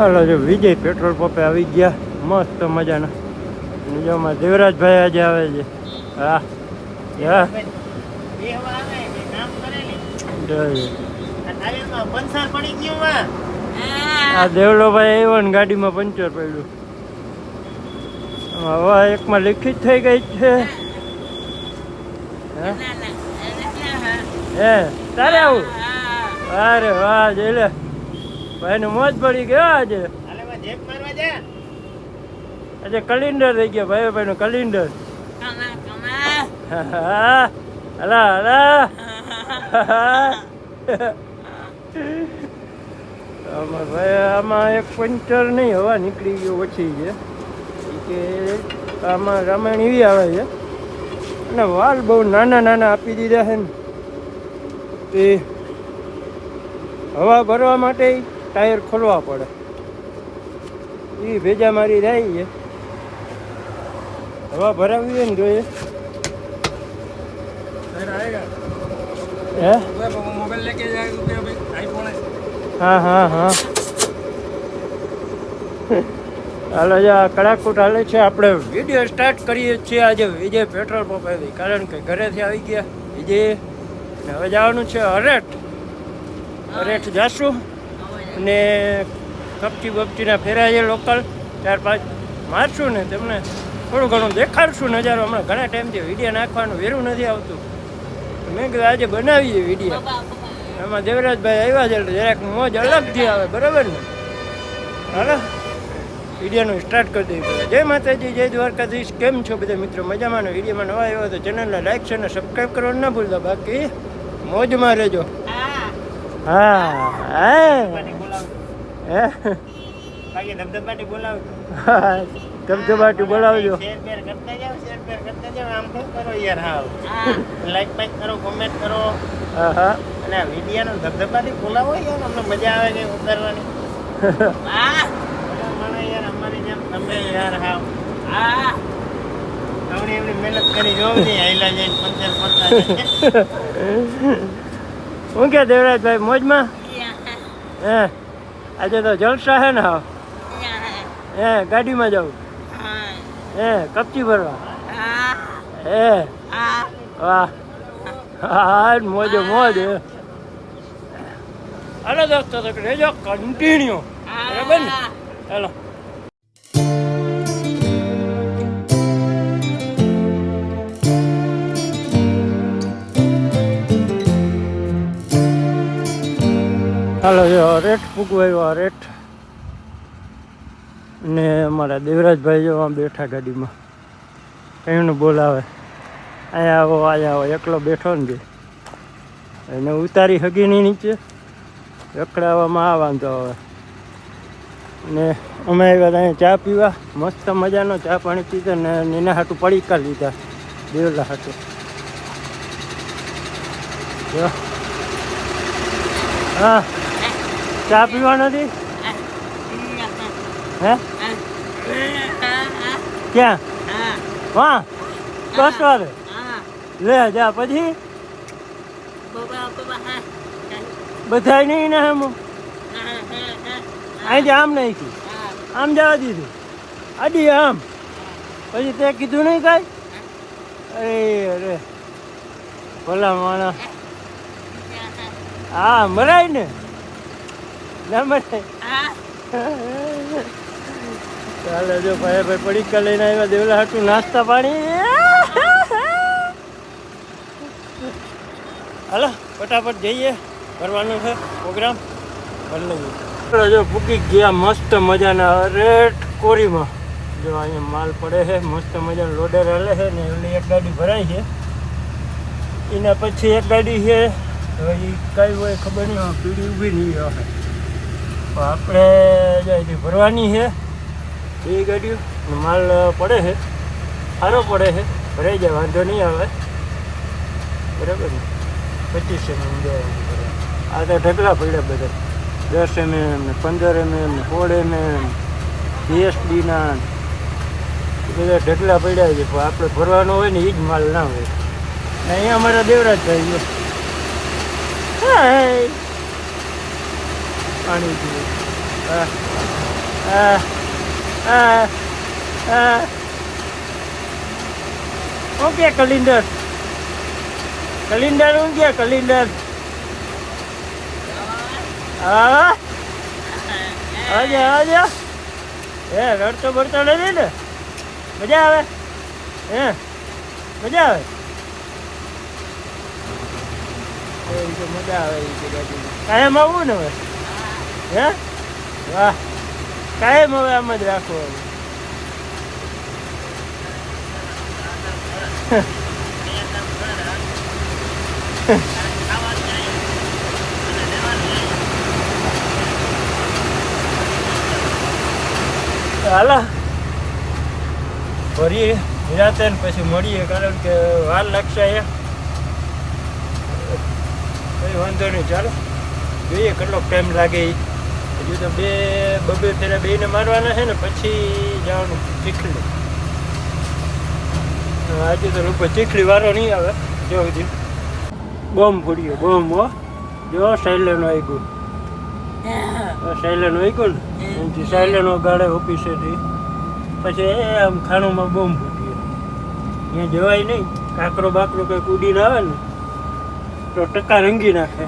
હાલો જો વિજય પેટ્રોલ પંપે આવી ગયા. મસ્ત મજાના. બીજામાં દેવરાજભાઈ આજે આવે છે. હા. હા. આ દેવલોભાઈ આવ્યો ને ગાડીમાં પંચર પડ્યું. હવા એકમાં લિખિત થઈ ગઈ છે? હે. તારે આવું? અરે વાહ જઈ લે ભાઈને મોજ પડી ગયો આજે. આજે કલિન્ડર થઈ ગયો ભાઈ ભાઈનું કલિન્ડર હા હલા હલા. આમાં ભાઈ આમાં એક પંચર નહીં હવા નીકળી ગયું ઓછી છે. કે આમાં રામાયણ એવી આવે છે. અને વાલ બહુ નાના નાના આપી દીધા છે ને. એ હવા ભરવા માટે ટાયર ખોલવા પડે. એ ભેજા મારી જાય છે. હવા ભરાવી હોય ને જોઈએ હે? મોબાઈલ લેકે આઈફોન હા હા હા. હાલો આ કડાકૂટ હાલે છે. આપણે વીડિયો સ્ટાર્ટ કરીએ છીએ આજે વિજય પેટ્રોલ પંપ આવી કારણ કે ઘરેથી આવી ગયા. વિજય હવે જવાનું છે અરેઠ. અરેઠ જાશું. અને કપચી બપચીના ફેરા છે લોકલ ચાર પાંચ મારશું ને તેમને થોડું ઘણું દેખાડશું નજારો. હમણાં ઘણા ટાઈમથી વીડિયો નાખવાનું વેરું નથી આવતું. મેં કીધું આજે બનાવીએ વીડિયો એમાં દેવરાજભાઈ આવ્યા છે એટલે જરાક મોજ અલગથી આવે બરાબર ને? હાલો. વિડીયોનું સ્ટાર્ટ કરી દઈએ. જય માતાજી જય દ્વારકાધીશ. કેમ છો બધા મિત્રો? મજામાં ને? વિડીયોમાં નવા આવ્યો તો ચેનલને લાઈક છે અને સબસ્ક્રાઈબ કરવાનું ના ભૂલતા. બાકી મોજમાં રહેજો. હા. હા હે? ધબધબાટી બોલાવજો. લાઈક બાઈક કરો કોમેન્ટ કરો હા હા. અને આ વિડીયાનો ધબધબાથી બોલાવો યાર અમને મજા આવે કે ઉતારવાની. માણસ યાર અમારી જેમ તમે યાર હાવ. આવડી એવડી મહેનત કરી જોવ ને આયલા જઈને પંચર પડતા હું કે દેવરાજભાઈ મોજમાં? હે? આજે તો જલસા હે ને હે. ગાડીમાં જાઉં. હે. કપચી ભરવા. હે. વાહ. હા મોજો મોજ હાલો દોસ્તો તો રેજો કન્ટિન્યુ બરાબર ને? ચાલો હાલો, જો, રેટ પૂગવાયો રેટ. ને અમારા દેવરાજભાઈ જો બેઠા ગાડીમાં. કઈનું બોલાવે. અહીંયા આવો અહીંયા આવો, એકલો બેઠો ને એને ઉતારી હગીની નીચે. રખડાવવામાં આ વાંધો આવે. ને અમે આવ્યા અહીંયા ચા પીવા. મસ્ત મજાનો ચા પાણી પીધો ને એના હાટું પડીકા લીધા દેવલા હાટું. જો. હા. ચા પીવા નથી હે? ક્યાં? વાહ બસ વારે? લે, જા પછી? બધાય નહીં ને અહીં આમ નહીં કી આમ જવા દીધું. આડી આમ. પછી તે કીધું નહીં કાંઈ? અરે અરે. ભલા માણસ. હા, મરાય ને. ના મરાય ચાલો જો ભાઈ ભાઈ, પડીકા લઈને આવ્યા, દેવલા હાટું નાસ્તા પાણી. હાલો, ફટાફટ જઈએ. કરવાનું છે પ્રોગ્રામ. ચાલો જો પૂકી ગયા મસ્ત મજાના રેટ કોરીમાં. જો અહીંયા માલ પડે છે, મસ્ત મજાનો લોડર હલે છે ને એની એક ગાડી ભરાય છે. એના પછી એક ગાડી છે, હવે એ કઈ હોય ખબર નહીં પીડી ઊભી નહીં તો આપણે જાય ભરવાની છે, એ ગાડીઓ માલ પડે છે. સારો પડે છે. ભરાઈ જાય, વાંધો નહીં આવે. બરાબર ને? પચીસ એમએમ આ તો ઢગલા પડ્યા બધા. દસ એમએમ ને પંદર એમએમ ને સોળ એમએમ જીએસડીના બધા ઢગલા પડ્યા છે. પણ આપણે ભરવાનો હોય ને એ જ માલ ના હોય. અહીંયા અમારા દેવરાજભાઈ જો હાય. પાણી પીવું. હા આ આ આ શું કે કલિન્ડર કલિન્ડર શું કે કલિન્ડર હા આજા આજા હે રડતો બરતો નથી ને. મજા આવે? હે, મજા આવે? મજા આવે કાયમ આવવું ને હવે? હે? વાહ. કાયમ હવે આમ જ રાખો હાલો. ભરીએ, નિરાતે પછી મળીએ, કારણ કે વાર લાગશે અહીંયા કઈ વાંધો નહીં, ચાલો. જોઈએ કેટલો ટાઈમ લાગે ઈ. હજુ તો બે બબે ફેરા બેને મારવાના છે ને, પછી જવાનું ચીખલી. આજે તો લોકો ચીખલી વારો નહીં આવે જો હજી બોમ્બ ફૂડ્યો બોમ્બ હો. જો સાયલેન્ટ આવી ગયું સાયલેન્ટ આવી ગયું ને એનાથી ગાળે ઓફિસેથી પછી એ આમ ખાણુંમાં બોમ્બ ફૂટ્યો. અહીંયા જવાય નહીં, કાકરો બાકરો કંઈક ઉડીને આવે ને, તો ટકા રંગી નાખે.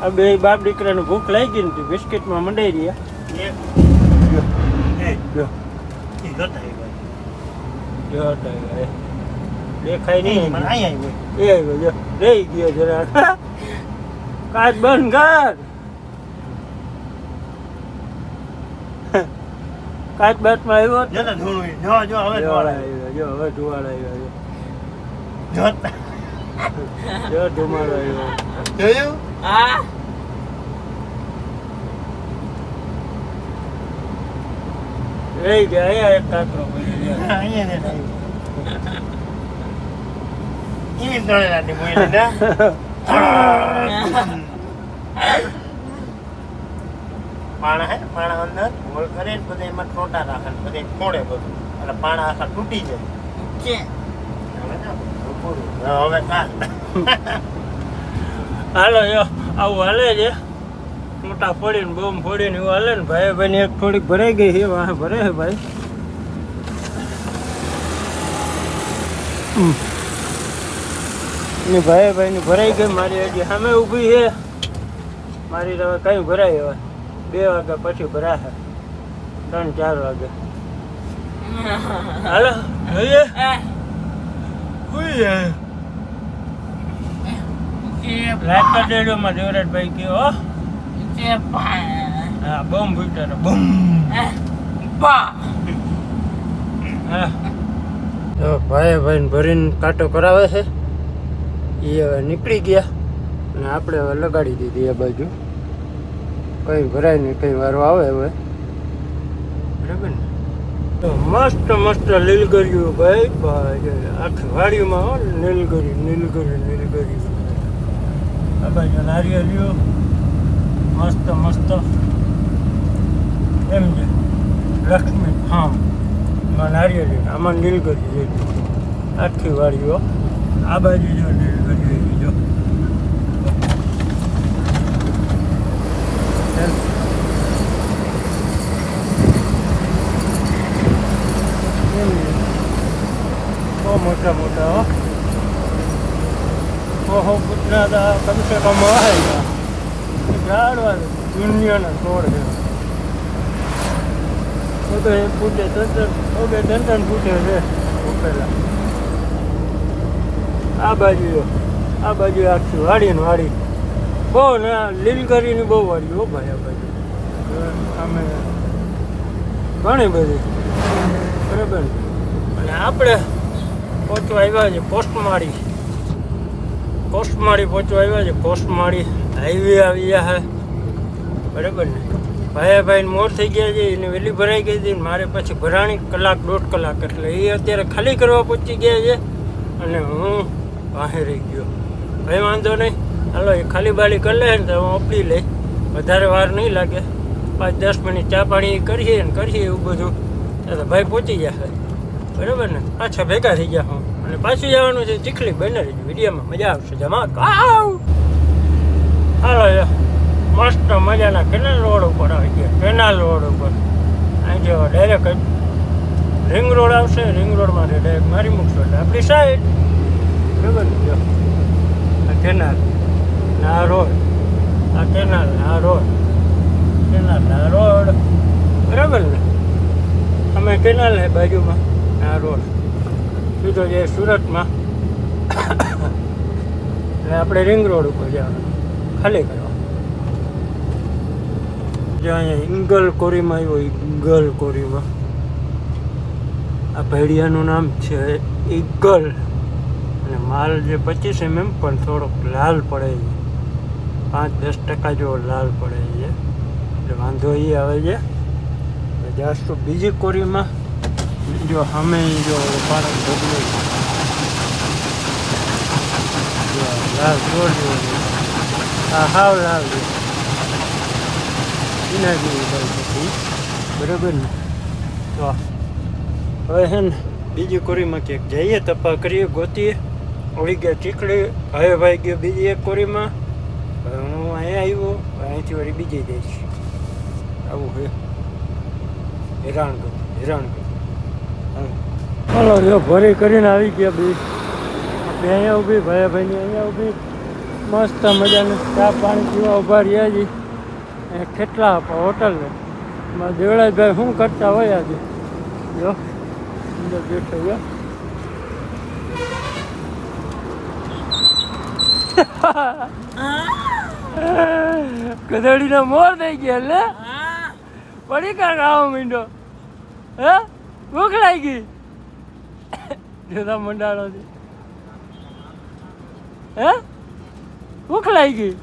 આ બે બાપ દીકરાને ભૂખ લાગી ને બિસ્કિટમાં મંડાઈ રહ્યા જો જો જો હટાય દેખાય નહીં એ આવ્યો જો રહી ગયો જરા કાચ બંધ કર કાચ બાટમાં આવ્યો જ. ધુવાળા આવ્યો જો હવે ધુવાળા આવ્યો જો ધુમાડો આવ્યો રહી ગયા અહીંયા એક કાકરો પડી ગયો. પાણા હે પાણા અંદર હોલ કરે બધે એમાં ટોટા રાખે ને બધે ફોડે બધું એટલે પાણા આખા તૂટી જાય હવે કાલ હાલો જો આવું હાલે છે. મોટા ફોડીને બોમ ફોડીને એવું હાલે ને ભાઈ ભાઈ એક થોડીક ભરાઈ ગઈ છે વાહ ભરે છે ભાઈ. ની ભાઈ ભાઈ ની ભરાઈ ગઈ મારી હજી સામે ઊભી છે. મારી તો હવે કઈ ભરાય હવે. બે વાગ્યા પછી ભરાશે. ત્રણ ચાર વાગે. હાલો જોઈએ. હુઈ લાઈટ દેવરાજભાઈ કયો હો. હા બોમ્બ ફૂટ્યો બોમ્બ હા. તો ભાઈ ભાઈ ભરીને કાંટો કરાવે છે. એ હવે નીકળી ગયા અને આપણે હવે લગાડી દીધી એ બાજુ. કઈ ભરાય નહીં કઈ વારો આવે હવે. બરાબર ને? તો મસ્ત મસ્ત લીલગર્યું ભાઈ ભાઈ આખી વાડીમાં હો નીલગરી નીલગરી નીલગરી. આ બાજુ નારિયેળીઓ મસ્ત મસ્ત. એમ છે. લક્ષ્મી ફાર્મ. એમાં નારિયેળી આમાં નીલગરી છે. આખી વાડીઓ આ બાજુ જો નીલગરી એવી, જો. મોટા મોટા ઓહો પુતના હતા કમસે કમ હોય ગાડવા દુનિયાના છોડ છે. તો તો એ ફૂટે ત્રણ બે ત્રણ ત્રણ ફૂટે છે. ઉપેલા આ બાજુ આ બાજુ આખી વાડી ને વાડી. બહુ ના લીલગરીની બહુ વાડી હો ભાઈ, આ બાજુ. અમે ઘણી બધી. બરાબર? અને આપણે પહોંચવા આવ્યા છે પોસ્ટમાળી. કોસ્ટમાળી પહોંચવા આવ્યા છે. કોસ્ટમાળી હાઈવે આવી ગયા છે. બરાબર ને? ભાઈ ભાઈ મોર થઈ ગયા છે, એને વહેલી ભરાઈ ગઈ હતી મારે પછી ભરાણી કલાક, દોઢ કલાક. એટલે એ અત્યારે ખાલી કરવા પહોંચી ગયા છે અને હું વાહે રહી ગયો. ભાઈ વાંધો નહીં. હાલો, એ ખાલી બાલી કરી લે ને તો હું આપી લઈ. વધારે વાર નહીં લાગે. પાંચ, દસ મિનિટ ચા પાણી કરીએ ને કરીએ એવું બધું. તો ભાઈ પહોંચી જશે બરાબર ને? પાછા ભેગા થઈ ગયા હું. અને પાછું જવાનું છે ચીખલી બને રહીશું વિડીયોમાં મજા આવશે. જમા કાવ હાલો મસ્ત મજાના કેનાલ રોડ ઉપર આવી ગયા. કેનાલ રોડ ઉપર. અહીં જો ડાયરેક્ટ રિંગ રોડ આવશે. રિંગ રોડમાંથી ડાયરેક્ટ મારી મૂકશો એટલે આપણી સાઈડ બરાબર જો. આ કેનાલ આ રોડ આ કેનાલ આ રોડ કેનાલ આ રોડ બરાબર ને? અમે કેનાલ ને બાજુમાં. આ રોડ સીધો જે સુરતમાં એટલે આપણે રિંગ રોડ ઉપર જવાનું, ખાલી કરવા જો અહીંયા ઇંગલ કોરીમાં આવ્યો ઇંગલ કોરીમાં. આ ભેડિયાનું નામ છે ઇગલ અને માલ જે પચીસ એમએમ પણ થોડોક લાલ પડે છે. પાંચ, દસ ટકા જેવો લાલ પડે છે. એટલે વાંધો એ આવે છે. જાસ્તો બીજી કોરીમાં જો સામે જો પાણી બદલે જો લાલ જોર જેવો આ હાવ છે એના જેવી બરાબર ને? તો હવે હે બીજી કોરીમાં ક્યાંક જઈએ તપા કરીએ, ગોતીએ. ઓળી ગયા ચીકડી હવે ભાઈ ગયો બીજી એક કોરીમાં. હું અહીંયા આવ્યો, અહીંથી વળી બીજી જઈશ. આવું હે. હેરાન કર હેરાન કર ચાલો જો ભરી કરીને આવી ગયા બી. અહીંયા ઊભી ભાઈ ભાઈની અહીંયા ઊભી. મસ્ત મજાનું ચા પાણી પીવા ઊભા રહ્યા છીએ. અહીંયા કેટલા આપો હોટલ દેવળાજભાઈ શું કરતા હોય આજે? જો, અંદર બેઠો ગયો ગધેડીનો મોર થઈ ગયા એટલે પડી કા આવો મીંડો? હે? ભૂખ લાગી જોતા મંડાણો છે. હે? ભૂખ લાગી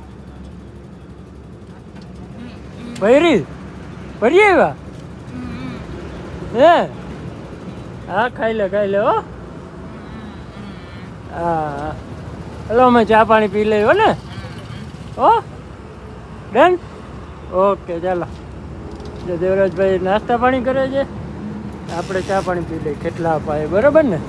ભૈરી ભરી આવ્યા? હે? હા ખાઈ લે ખાઈ લે હો. હા. હલો અમે ચા પાણી પી લઈ હો ને. હો? ડન? ઓકે ચાલો. જો દેવરાજભાઈ નાસ્તા પાણી કરે છે. આપણે ચા પાણી પી લઈએ. કેટલા અપાય બરાબર ને?